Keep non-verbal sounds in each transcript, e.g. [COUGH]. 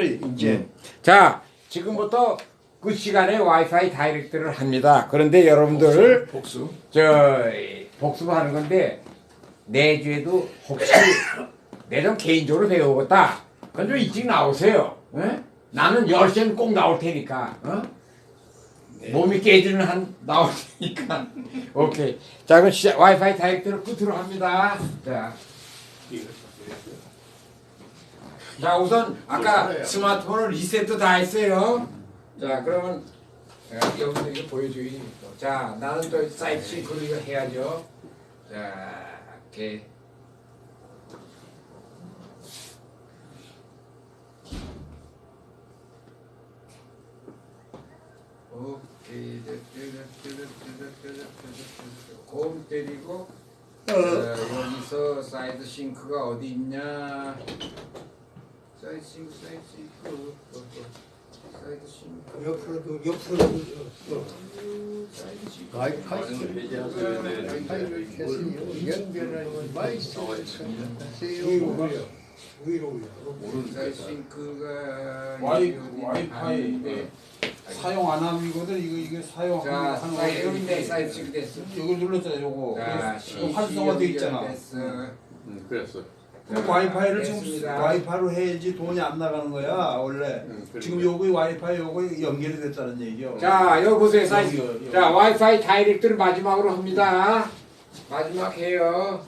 이제 자, 지금부터 그 시간에 와이파이 다이렉트를 합니다. 그런데 여러분들 복수. 저 복습하는 건데 내주에도 혹시 [COUGHS] 내좀 개인적으로 배우겠다. 그건 좀 일찍 나오세요. 예? 나는 10시에는 꼭 나올 테니까. 어? 몸이 깨지는 한 나올 테니까. [LAUGHS] 오케이. 자, 그럼 시작. 와이파이 다이렉트를 끝으로 합니다. 자. 자, 우선 아까 스마트폰을 리셋도 다 했어요. 자, 그러면 여기서 이거. 또. 자, 나는 또 사이트 이거 해야죠. 자, 이렇게. 오케이. 고음 때리고 자, 여기서 사이드 싱크가 어디 있냐? 사이드 싱크, 사이드 싱크, 어, 어, 사이드 싱크. 옆으로 도 옆으로 도 사이드 싱크. 와이파이 와이파이를 켜서 연결하는 마이스터세요 위로 사이드 싱크가 와이 여기 어디 와이파이. 사용 안 함이거든. 이거 이게 사용 자, 하는 사이드 거. 여기인데 사이드 싱크 됐어. 여기 눌렀잖아. 요거. 자, 이거 활성화 돼 있잖아. 응, 그랬어. 그 와이파이를 지금 됐습니다. 와이파이로 해야지 돈이 안 나가는 거야 원래. 응, 그러니까. 지금 요거 와이파이 요거 연결이 됐다는 얘기요. 자, 여기 보세요. 사이드. 여기, 여기. 자, 와이파이 다이렉트를 마지막으로 합니다. 마지막 해요.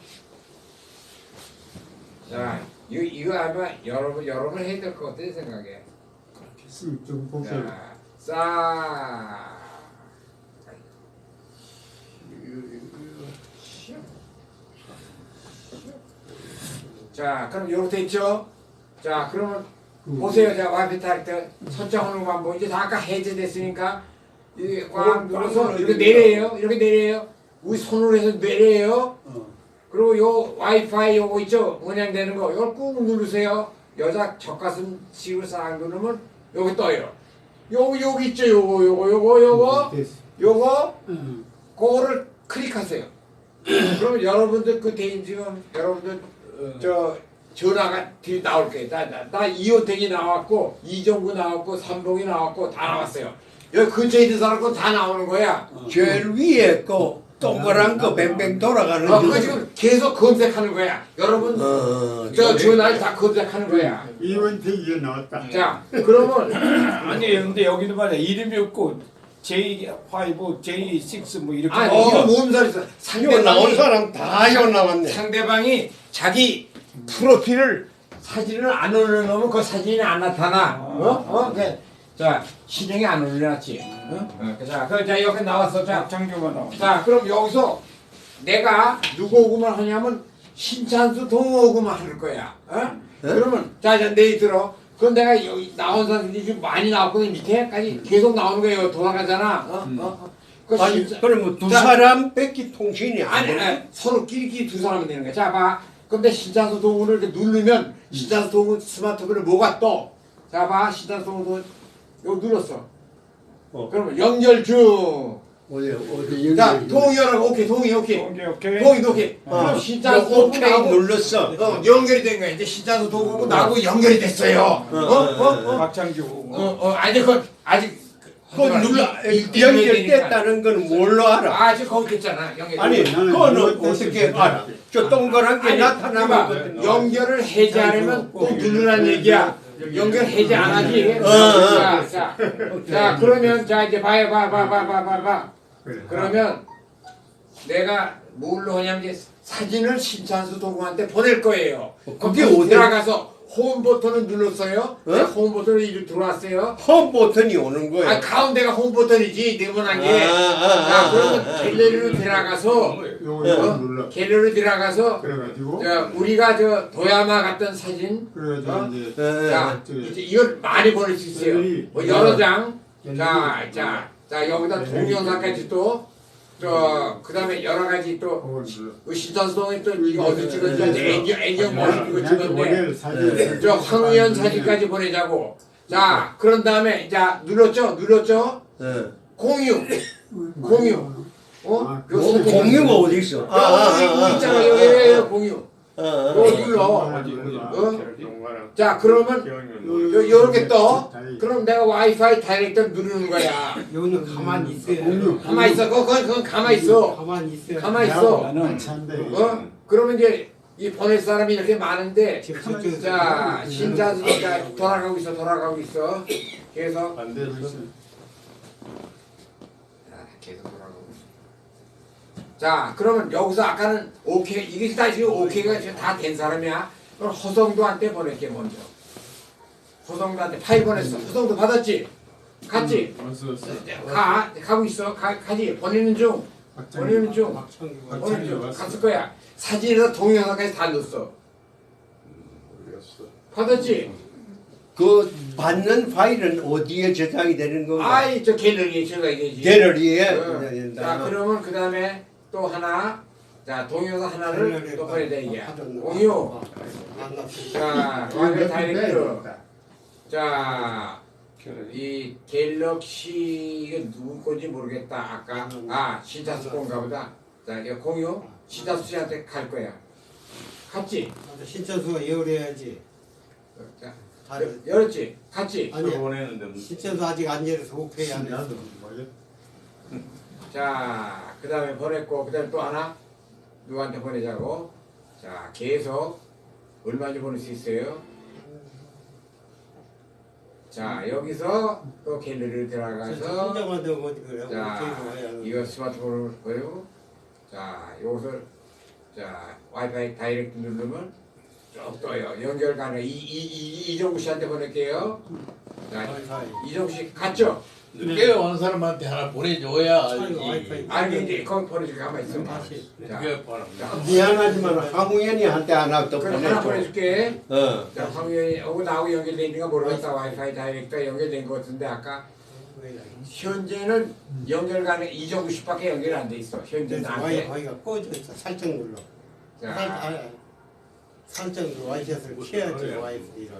자, 이거, 이거 아마 여러분, 여러분 해야 될 것 같아, 생각에. 좀 보세요 자, 싹. 자, 그럼 요렇게 있죠? 자, 그러면 보세요. 자, 와이파이 다이렉트 설정하는 거 한번 이제 다 아까 해제됐으니까 이게 꽉 눌러서 이렇게 내려요. 이렇게 내려요. 우리 손으로 해서 내려요. 어. 그리고 요 와이파이 요거 있죠? 운영되는 거. 이걸 꾹 누르세요. 여자 젖가슴 식으로 싹 누르면 여기 떠요. 요거 여기 있죠? 요거 요거 요거 요거 요거 그거를 클릭하세요. 그러면 여러분들 그 대인 지금 여러분들 저 전화가 뒤 나올 거예요. 나, 나, 나 이호택이 나왔고 이정구 나왔고 삼봉이 나왔고 다 나왔어요. 여기 근처에 있는 사람 거다 나오는 거야. 제일 위에 그 동그란 거 뱅뱅 돌아가는 어, 그거 지금 계속 검색하는 거야. 여러분 어, 저 전화를 다 검색하는 거야. 이원택이 나왔다. 자, 그러면 [LAUGHS] 아니 근데 여기는 말이야 이름이 없고 J5, J6 뭐 이렇게 아 어. 이거 뭔 소리야? 요 나온 상대방이 사람 다요 나왔네 상대방이 자기 프로필을 사진을 안 올려놓으면 그 사진이 안 나타나. 어? 어? 그, 자, 신형이 안 올려놨지. 어? 어, 그, 자, 그, 자, 여기 나왔어. 자, 나와. 자, 그럼 여기서 내가 누구 오구만 하냐면 신찬수 동호 오구만 할 거야. 어? 그러면 자, 자, 내일 들어. 그럼 내가 여기 나온 사람들이 지금 많이 나왔거든 밑에까지 계속 나오는 거예요. 돌아가잖아. 어? 어? 어. 그 아니 그러면 두 자, 사람 뺏기 통신이 아니, 안 아니 서로 끼리끼리 두 사람은 되는 거야. 자, 봐. 근데 동문을 이렇게 누르면 신장수 동문 스마트폰에 뭐가 떠? 자, 봐. 신장수 동문 이거 눌렀어. 어. 그러면 연결 중. 어디 어디 자, 여기 동의하라고. 오케이, 동의, 오케이. 오케이 오케이. 동의, 오케이. 그럼 어, 신장수 요 오케이 동문하고 눌렀어 어, 연결이 된 거야. 이제 신장수 동문하고 나하고 연결이 됐어요. 어, 어, 어. 박창규. 어, 어, 아니, 그건 아직. 그거 눌러 연결됐다는 건 뭘로 알아 아직 거기 있잖아. 연결. 아니 그거는 어떻게 때 알아 저 동그란 게 아니, 나타나면. 거든 연결을 해제하려면 꼭 누르란 얘기야. 연결 해제 안 하지. 어, 어. 자, 자, 자, 그러면 자 이제 봐요, 봐, 봐, 봐, 봐, 봐, 봐. 그러면 내가 뭘로 하냐면 이제 사진을 신찬수 동우한테 보낼 거예요. 그게 그럼 어디- 들어가서 홈 버튼을 눌렀어요. 어? 내가 홈 버튼을 이리 들어왔어요. 홈 버튼이 오는 거야 아 가운데가 홈 버튼이지 네모나게. 아, 아, 자, 아, 그러면 아, 아. 갤러리로 들어가서 요거 요거 어? 눌러. 갤러리 들어가서 그래가지고 자, 우리가 저 도야마 갔던 사진 그래가지고 어? 이제 예, 예. 자, 저기- 이제 이걸 많이 보낼 수 있어요. 갤러리. 뭐 여러 장. 자, 자, 자 여기다 동영상까지 또, 저 그다음에 여러 가지 또 눌러. 그 신선수동에 또 이거 어디 찍었는데 애경 애경 머리 이거 찍었네. 사진 저 황우현 사진까지 보내자고. 자, 그런 다음에 자 눌렀죠, 눌렀죠. 예. 공유, 공유. 어? 아, 공유가 어디 있어 아, 아, 여기 아, 아, 있잖아 아, 여기. 공유. 어, 요 어. 눌러. 어? 자 그러면 요, 요렇게 떠. 그럼 내가 와이파이 다이렉트 누르는 거야. 여기는 가만히 있어요. 가만 있어. 그건, 그건 가만 있어. 가만히 있어요. 가만 있어. 나는 어? 그러면 이제 이 보낼 사람이 이렇게 많은데 자 신자수가 돌아가고 있어 돌아가고 있어. 반대로 있어. 자, 계속 돌아가고 있어. 자 그러면 여기서 아까는 오케이 이게 다 지금 오케이가 지금 다 된 사람이야. 그럼 허성도한테 보낼게 먼저. 허성도한테 파일 보냈어. 허성도 받았지? 갔지? 가 가고 있어. 가 가지. 보내는 중. 보내는 중. 보내는 중. 갔을 거야. 사진에서 동영상까지 다 넣었어. 받았지? 그 받는 파일은 어디에 저장이 되는 건가? 아이 저 갤러리에 저장이 되지. 갤러리에 응. 자. 그러면 그 다음에 또 하나. 자 동영상 하나를 또 보내야 돼 이게. 안 났어요. 자 와이파이 다이렉트. 자. 이 갤럭시 이게 누구 건지 모르겠다 아까 아 신자수 건가 보다 자 이거 공유 신자수 씨한테 갈 거야 갔지 신천수가 열어야지. 자 다 열- 열었지 갔지 아니 보내는데 신천수 아직 안 열어서 오케이 안 했어. 자, 그 다음에 보냈고, 그 다음에 또 하나 누구한테 보내자고. 자, 계속 얼마인지 보낼 수 있어요. 자, 여기서 또 갤러리를 들어가서? 자, 이거 스마트폰을 보여고 자, 여기서 자, 와이파이 다이렉트 누르면 쭉 떠요. 연결 가능. 이, 이, 이, 이정우 씨한테 보낼게요. 이정우 씨 갔죠? 늦게 온 사람한테 하나 보내줘야. 알지. 아니, 이제 거기 보내줄게. 가만 있어. 자, 그게 바랍니다. 미안하지만 황우현이한테 하나 더그 하나 보내줘. 보내줄게. 어. 자, 황윤이 하고 나하고 연결돼 있는가 모르겠다. 와이파이 다이렉트가 연결된 것 같은데 아까 현재는 연결 가능 이정도 씨밖에 연결 안 돼 있어. 현재 나한테. 와이파이가 꺼져 있어. 살짝 눌러. 살, 자, 아니, 살짝. 와이셔츠를 켜야지 그래. 와이파이를.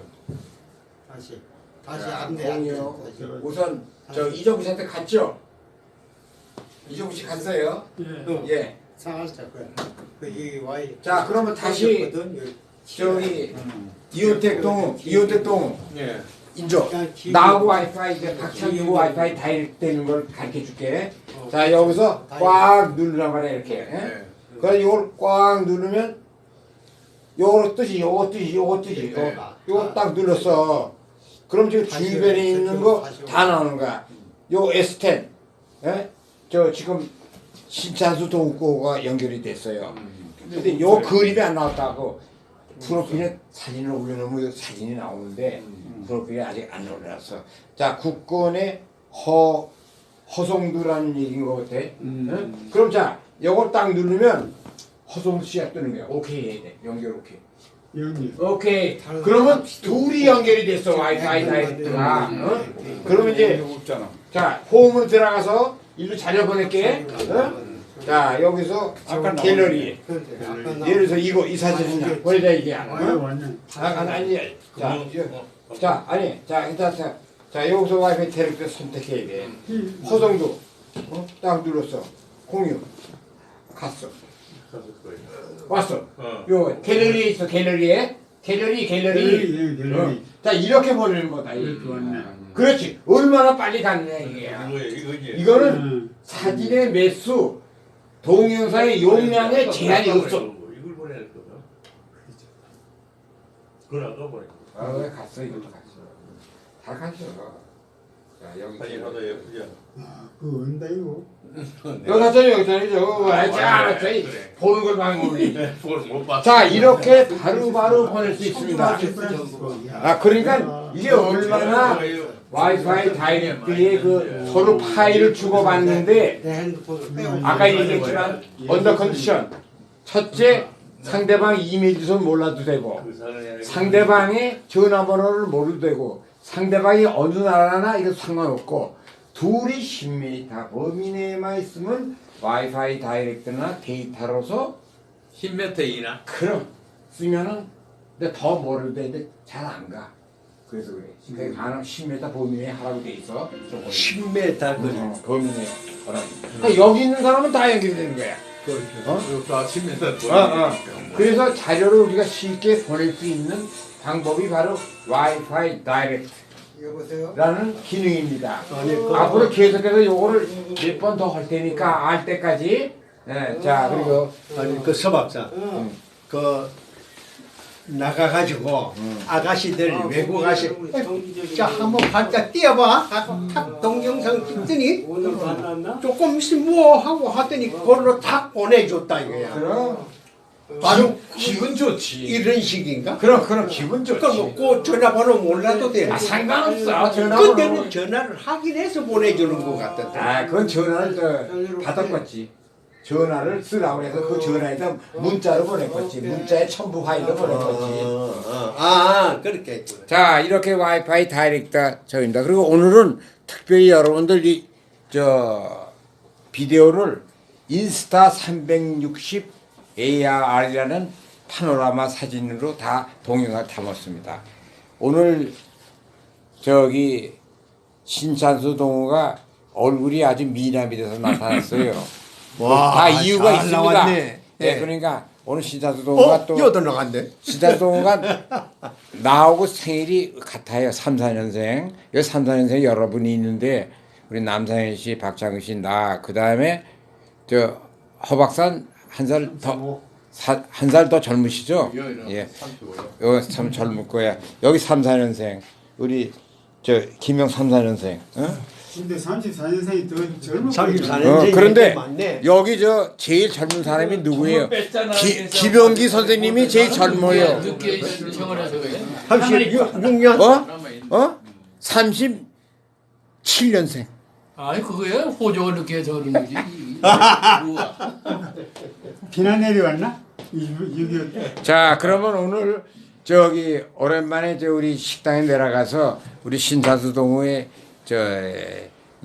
다시. 다시 자, 안 돼. 안 돼. 공유. 다시. 우선 저 이정구 씨한테 갔죠? 이정구 씨 갔어요? 어, 예. 살짝 그래. 그 여기 와이. 자, 그러면 다시. 저기 이호택 동 이호택 동 예. 키- 나하고 와이파이 이제 박찬규 와이파이 다이렉트 되는 걸 가르쳐 줄게. 어, 자 여기서 다이렉트. 꽉 누르란 말이야 이렇게. 예? 예. 그래서 이걸 꽉 누르면 요거 뜨지 요거 뜨지 요거 뜨지 네. 요거, 요거 딱 눌렀어 그럼 지금 주변에. 있는 거 다 나오는 거야. 요 S10 예? 저 지금 신차수 동구가 연결이 됐어요. 근데 요. 그림이 안 나왔다고 프로필에 사진을 올려놓으면 요 사진이 나오는데 프로필에 아직 안 올려놨어. 자 국권의 허 허송두라는 얘기인 것 같아. 응? 그럼 자 요걸 딱 누르면 허송두 씨가 뜨는 거야. 오케이 해야 돼 연결 오케이 여기. 오케이. 그러면 사람 둘이 연결이 됐어. 와이파이 다이렉트가 어? 그러면 이제 없잖아. 자 홈으로 들어가서 일로 자료 보낼게. 어? 자 여기서 아까 갤러리. 나 예를 들어서 이거 이 사진이냐 보내자 이게. 어? 아, 아니 아니 자, 어, 자 아니 자 일단 자, 자 여기서 와이파이 다이렉트 선택해야 돼. 허성도. 어? 딱 눌렀어. 공유. 갔어. 왔어 어. 요 갤러리에 있어 갤러리에 갤러리 갤러리 갤러리 갤러리. 어. 자 이렇게 보내는 거다 이게. 이렇게 왔네. 그렇지 얼마나 빨리 갔느냐 이게 이거 이거지. 이거는 응. 사진의 매수 동영상의 용량에 제한이 없어 이걸 보내야 될 거다. 그걸 아까 보내. 아 왜 갔어 이것도 갔어 다 갔어 자 여기 사진 하나 예쁘지 않아? 아, 그거 온다 이거. 여기 갔잖아 여기 갔잖아 저거 알지 알았지 그래. 보는 걸 방법이. [LAUGHS] 자 이렇게 바로바로 보낼 수 있습니다. 아 그러니까 이게 얼마나 와이파이 다이렉트의 그 서로 파일을 주고받는데 아까 얘기했지만 언더 컨디션. 첫째 상대방 이메일 주소 몰라도 되고 그 상대방의 전화번호를 모르도 되고 상대방이 어느 나라나 이거 상관없고 둘이 10m 범위 내에만 있으면 와이파이 다이렉트나 데이터로서 10m 이나. 그럼 쓰면은 근데 더 멀어도 되는데 잘 안 가. 그래서 그래. 그러니까 가능 10m 범위 내에 하라고 돼 있어. 저거는. 10m 거리. 어, 범위 내에 하라고. 그러니까 여기 있는 사람은 다 연결되는 거야. 어? 이것도 아침에다 어, 어. 그래서 자료를 우리가 쉽게 보낼 수 있는 방법이 바로 와이파이 다이렉트라는 여보세요? 기능입니다. 아니 그 앞으로 계속해서 요거를 몇 번 더 할 테니까 알 때까지. 예, 자 그리고 아니 그 서박사. 응. 그 나가가지고 아가씨들 아, 외국 아가씨. 자 한번 발짝 뛰어봐. 탁, 탁 동영상 찍더니 오늘 만났나? 조금 있으면 뭐 하고 하더니 그걸로 탁 보내줬다 이거야. 그럼 바로 기분 좋지. 이런 식인가? 그럼 그럼 기분 좋지. 그럼 그 전화번호 몰라도 돼 아, 상관없어 전화번호. 그때는 전화를 하긴 해서 보내주는 것 같던데 아 그건 전화를 저 받았겠지. 전화를 쓰라고 해서 그 전화에다 문자로 보냈겠지. 문자에 첨부 파일로 보냈겠지. 어, 어, 아 그렇게 자 이렇게 와이파이 다이렉트 저입니다. 그리고 오늘은 특별히 여러분들 이 저 비디오를 인스타 360 AR이라는 파노라마 사진으로 다 동영상 담았습니다. 오늘 저기 신찬수 동우가 얼굴이 아주 미남이 돼서 나타났어요. [LAUGHS] 다 이유가 잘 있습니다. 나왔네. 네, 예. 그러니까 오늘 신찬수 동우가 어? 또 여덟 나간대 시달동우가 나하고 생일이 같아요. 3, 4년생. 여기 3, 4년생 여러분이 있는데 우리 남상현 씨, 박창근 씨, 나 그다음에 저 허박산 한 살 더 한 살 더 젊으시죠? 예. 여기 참 젊을 거야. 여기 3, 4년생. 우리 저 김영 3, 4년생. 어? 근데 34년생이 더 젊은 34년생이 어, 그런데 여기 저 제일 젊은 사람이 누구예요? 기, 김영기 선생님이 제일 젊어요. 늦게 생활해서 그래. 36년 어? 어? 37년생. 아니 그거야 호적을 늦게 저러는 거지. 비나 내려왔나? 6.25 자, 그러면 오늘 저기 오랜만에 저 우리 식당에 내려가서 우리 신사수 동호회 저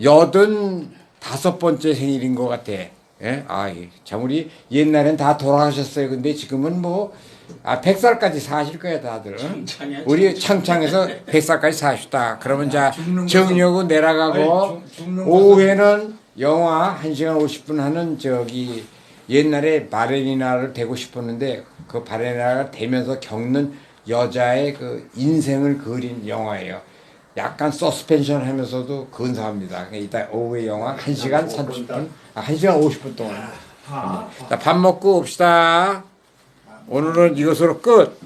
여든 다섯 번째 생일인 것 같아. 예? 아, 예. 참 우리 옛날엔 다 돌아가셨어요. 근데 지금은 뭐 아, 100살까지 사실 거야, 다들. 응? 우리 창창에서 100살까지 사시다. 그러면 자, 정려고 내려가고, 오후에는 영화 1시간 50분 하는 저기 옛날에 바레리나를 되고 싶었는데 그 바레리나가 되면서 겪는 여자의 그 인생을 그린 영화예요. 약간 서스펜션 하면서도 근사합니다. 이따 오후에 영화 1시간 30분, 아, 1시간 50분 동안. 자, 밥 먹고 옵시다. 오늘은 이것으로 끝.